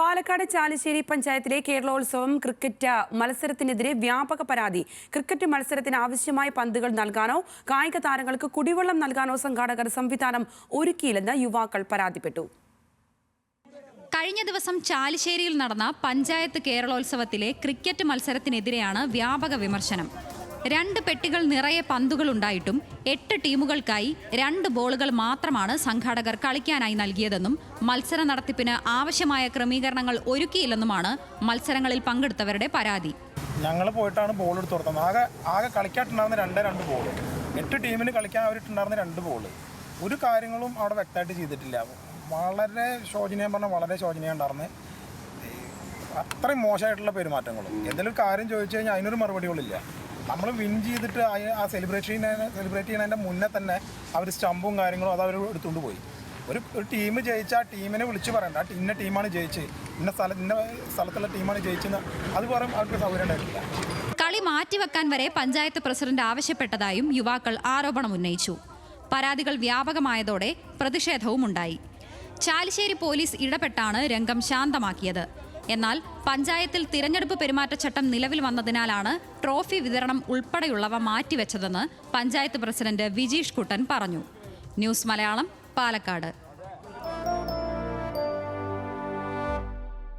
പാലക്കാട് ചാലശ്ശേരി പഞ്ചായത്തിലെ കേരളോത്സവം ക്രിക്കറ്റ് മത്സരത്തിനെതിരെ വ്യാപക പരാതി. ക്രിക്കറ്റ് മത്സരത്തിന് ആവശ്യമായ പന്തുകൾ നൽകാനോ കായിക താരങ്ങൾക്ക് കുടിവെള്ളം നൽകാനോ സംഘാടകർ സംവിധാനം ഒരുക്കിയില്ലെന്ന് യുവാക്കൾ പരാതിപ്പെട്ടു. കഴിഞ്ഞ ദിവസം ചാലിശ്ശേരിയിൽ നടന്ന പഞ്ചായത്ത് കേരളോത്സവത്തിലെ ക്രിക്കറ്റ് മത്സരത്തിനെതിരെയാണ് വ്യാപക വിമർശനം. രണ്ട് പെട്ടികൾ നിറയെ പന്തുകൾ ഉണ്ടായിട്ടും എട്ട് ടീമുകൾക്കായി രണ്ട് ബോളുകൾ മാത്രമാണ് സംഘാടകർ കളിക്കാനായി നൽകിയതെന്നും മത്സര നടത്തിപ്പിന് ആവശ്യമായ ക്രമീകരണങ്ങൾ ഒരുക്കിയില്ലെന്നുമാണ് മത്സരങ്ങളിൽ പങ്കെടുത്തവരുടെ പരാതി. ഞങ്ങൾ പോയിട്ടാണ് ബോൾ എടുത്ത് കൊടുത്തത്. ആകെ ആകെ കളിക്കാട്ടുണ്ടായിരുന്ന രണ്ടേ രണ്ട് ബോൾ എട്ട് ടീമിന് കളിക്കാൻ അവരിട്ടുണ്ടായിരുന്ന രണ്ട് ബോൾ ഒരു കാര്യങ്ങളും അവിടെ വ്യക്തമായിട്ട് ചെയ്തിട്ടില്ല. വളരെ ശോചനീയം പറഞ്ഞാൽ വളരെ ശോചനീയം ഉണ്ടായിരുന്നു. അത്രയും മോശമായിട്ടുള്ള പെരുമാറ്റങ്ങളും. എന്തെങ്കിലും കാര്യം ചോദിച്ചു കഴിഞ്ഞാൽ അതിനൊരു മറുപടികളില്ല നമ്മൾ വിൻ ചെയ്തിട്ട് ആ സെലിബ്രേഷൻ സെലിബ്രേറ്റ് ചെയ്യുന്നതിന്റെ മുന്നേ തന്നെ അവർ സ്റ്റമ്പും കാര്യങ്ങളും അത് അവർ എടുത്തുകൊണ്ട് പോയി. ഒരു ഒരു ടീം ജയിച്ച ആ ടീമിനെ വിളിച്ച് പറയണ്ട. ഇന്ന ടീമാണ് ജയിച്ചത് ഇന്ന സ്ഥല ഇന്ന സ്ഥലത്തുള്ള ടീമാണ് ജയിച്ചെന്ന് അത് പറയും അവർക്ക് സൗകര്യം ഉണ്ടായിട്ടില്ല. കളി മാറ്റിവെക്കാൻ വരെ പഞ്ചായത്ത് പ്രസിഡന്റ് ആവശ്യപ്പെട്ടതായും യുവാക്കൾ ആരോപണം ഉന്നയിച്ചു. പരാതികൾ വ്യാപകമായതോടെ പ്രതിഷേധവും ഉണ്ടായി ചാലിശ്ശേരി പോലീസ് ഇടപെട്ടാണ് രംഗം ശാന്തമാക്കിയത്. എന്നാൽ പഞ്ചായത്തിൽ തിരഞ്ഞെടുപ്പ് പെരുമാറ്റച്ചട്ടം നിലവിൽ വന്നതിനാലാണ് ട്രോഫി വിതരണം ഉൾപ്പെടെയുള്ളവ മാറ്റിവെച്ചതെന്ന് പഞ്ചായത്ത് പ്രസിഡന്റ് വിജീഷ് കുട്ടൻ പറഞ്ഞു. ന്യൂസ് മലയാളം പാലക്കാട്.